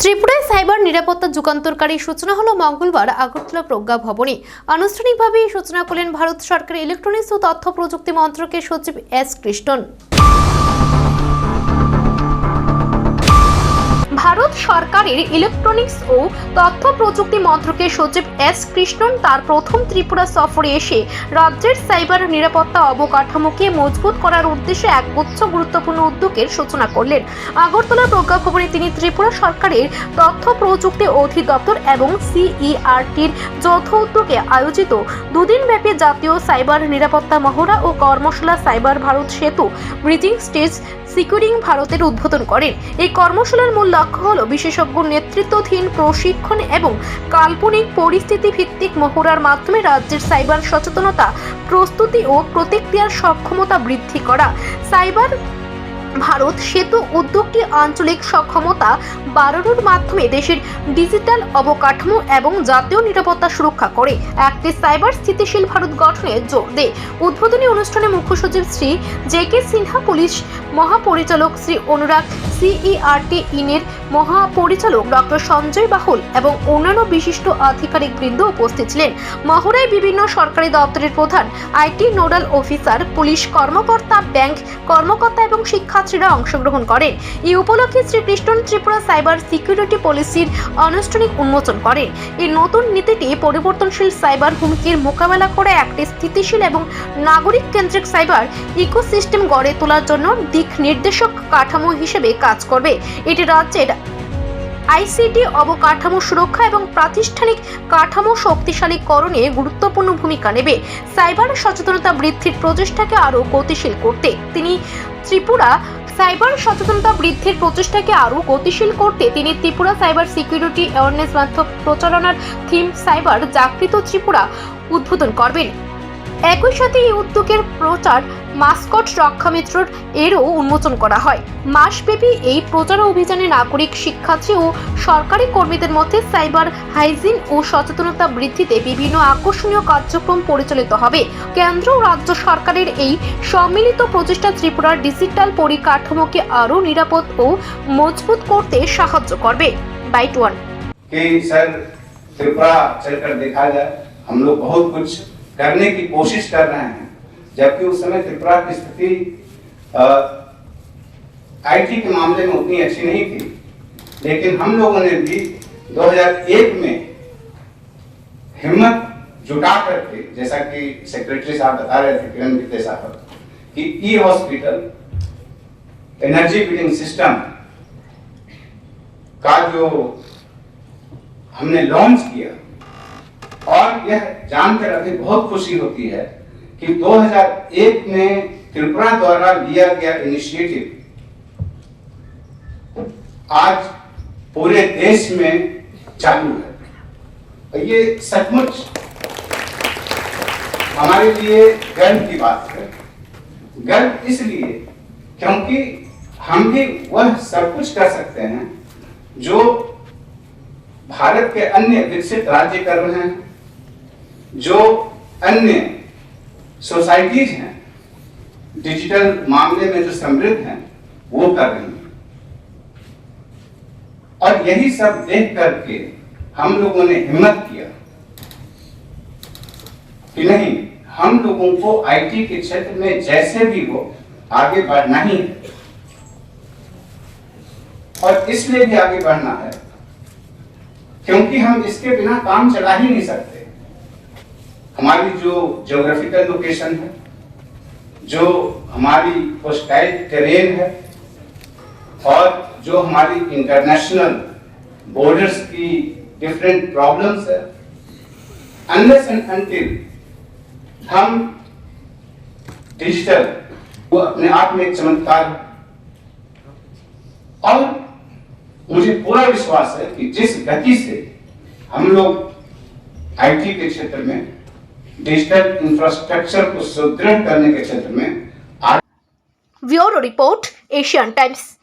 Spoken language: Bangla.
ত্রিপুরায় সাইবার নিরাপত্তা যুগান্তরকারী সূচনা হলো মঙ্গলবার আগরতলা প্রজ্ঞা ভবনে। আনুষ্ঠানিকভাবে সূচনা করলেন ভারত সরকারের ইলেকট্রনিক্স ও তথ্য প্রযুক্তি মন্ত্রকের সচিব এস কৃষ্ণন। ভারত সরকারের ইলেকট্রনিক্স ও তথ্য প্রযুক্তি মন্ত্রকের সচিব এস কৃষ্ণন তার প্রথম ত্রিপুরা সফরে এসে রাজ্যের সাইবার নিরাপত্তা অবকাঠামোকে মজবুত করার উদ্দেশ্যে এক উচ্চ গুরুত্বপূর্ণ উদ্যোগের সূচনা করলেন। আগরতলা প্রজ্ঞাভবনে তিনি ত্রিপুরা সরকারের তথ্য প্রযুক্তি অধিদপ্তর এবং সিইআরটির যৌথ উদ্যোগে আয়োজিত দুদিনব্যাপী জাতীয় সাইবার নিরাপত্তা মহড়া ও কর্মশালা সাইবার ভারত সেতু ব্রিজিং স্টেজ সিকিউরিং ভারতের উদ্বোধন করেন। এই কর্মশালার মূল লক্ষ্য হল বিশেষজ্ঞ নেতৃত্বাধীন প্রশিক্ষণ এবং কাল্পনিক পরিস্থিতি ভিত্তিক মহড়ার মাধ্যমে রাজ্যের সাইবার সচেতনতা, প্রস্তুতি ও প্রতিক্রিয়ার সক্ষমতা বৃদ্ধি করা। সাইবার ভারত সেতু উদ্যোগটি আঞ্চলিক সক্ষমতা বাড়ানোর মাধ্যমে দেশের ডিজিটাল অবকাঠামো এবং জাতীয় নিরাপত্তা সুরক্ষা করে। একটি সাইবার স্থিতিশীল ভারত গঠনে জোর দেয়। উদ্বোধনী অনুষ্ঠানে মুখ্য সচিব Shri J K Sinha, police মহাপরিচালক শ্রী অনুরাগ সিইআরটি ইনের মহাপরিচালক ডক্টর সঞ্জয় বাহুল এবং অন্যান্য বিশিষ্ট আধিকারিক বৃন্দ উপস্থিত ছিলেন। মহড়ায় বিভিন্ন সরকারি দপ্তরের প্রধান, আইটি নোডাল অফিসার, পুলিশ কর্মকর্তা, ব্যাংক কর্মকর্তা এবং শিক্ষার্থীরা অংশগ্রহণ করেন। এই উপলক্ষে শ্রী কৃষ্ণন ত্রিপুরা সাইবার সিকিউরিটি পলিসির আনুষ্ঠানিক উন্মোচন করেন। এই নতুন নীতিটি পরিবর্তনশীল সাইবার হুমকির মোকাবেলা করে একটি স্থিতিশীল এবং নাগরিক কেন্দ্রিক সাইবার ইকোসিস্টেম গড়ে তোলার জন্য দিক নির্দেশক কাঠামো হিসেবে কাজ করবে। এটি রাজ্যের আইসিটি অবকাঠামো সুরক্ষা এবং প্রাতিষ্ঠানিক কাঠামো শক্তিশালীকরণে গুরুত্বপূর্ণ ভূমিকা নেবে। সাইবার সচেতনতা বৃদ্ধির প্রচেষ্টাকে আরও গতিশীল করতে তিনি ত্রিপুরা সাইবার সচেতনতা বৃদ্ধির প্রচেষ্টাকে আরও গতিশীল করতে তিনি ত্রিপুরা সাইবার সিকিউরিটি অ্যাওয়ারনেস মাধ্যম প্রচারণার থিম সাইবার জাগৃত ত্রিপুরা উদ্বোধন করবেন। একই সাথে এই উদ্যোগের প্রচার মাস্কট রক্ষামিত্রর এরও উন্মোচন করা হয় মাসব্যাপী এই প্রচার অভিযানে নাগরিক শিক্ষার্থী ও সরকারি কর্মীদের মধ্যে সাইবার হাইজিন ও সচেতনতা বৃদ্ধিতে বিভিন্ন আকর্ষণীয় কার্যক্রম পরিচালিত হবে কেন্দ্র ও রাজ্য সরকারের এই সম্মিলিত প্রচেষ্টা ত্রিপুরার ডিজিটাল পরিকাঠামোকে আরও নিরাপদ ও মজবুত করতে সাহায্য করবে বাইট ওয়ান कि सर त्रिपुरा चलकर देखा जाए हम लोग बहुत कुछ करने की कोशिश कर रहे हैं, जबकि उस समय त्रिपुरा की स्थिति आईटी के मामले में उतनी अच्छी नहीं थी। लेकिन हम लोगों ने भी 2001 में हिम्मत जुटा करके, जैसा कि सेक्रेटरी साहब बता रहे थे, किरण विद्या साहब, कि ई हॉस्पिटल एनर्जी बिलिंग सिस्टम का जो हमने लॉन्च किया और यह जानकर अभी बहुत खुशी होती है कि 2001 में त्रिपुरा द्वारा लिया गया इनिशिएटिव आज पूरे देश में चालू है। ये सचमुच हमारे लिए गर्व की बात है। गर्व इसलिए क्योंकि हम भी वह सब कुछ कर सकते हैं जो भारत के अन्य विकसित राज्य कर रहे हैं। जो अन्य सोसाइटीज हैं डिजिटल मामले में जो समृद्ध हैं, वो कर रही हैं। और यही सब देख करके हम लोगों ने हिम्मत किया कि नहीं, हम लोगों को आईटी के क्षेत्र में जैसे भी हो, आगे बढ़ना ही है। और इसलिए भी आगे बढ़ना है, क्योंकि हम इसके बिना काम चला ही नहीं सकते। हमारी जो ज्योग्राफिकल लोकेशन है, जो हमारी पोस्टाइल टेरेन है, और जो हमारी इंटरनेशनल बॉर्डर्स की डिफरेंट प्रॉब्लम्स है अनलेस एंड अनटिल हम डिजिटल वो अपने आप में एक चमत्कार है। और मुझे पूरा विश्वास है कि जिस गति से हम लोग आईटी के क्षेत्र में डिजिटल इंफ्रास्ट्रक्चर को सुदृढ़ करने के क्षेत्र में ब्यूरो रिपोर्ट एशियन टाइम्स।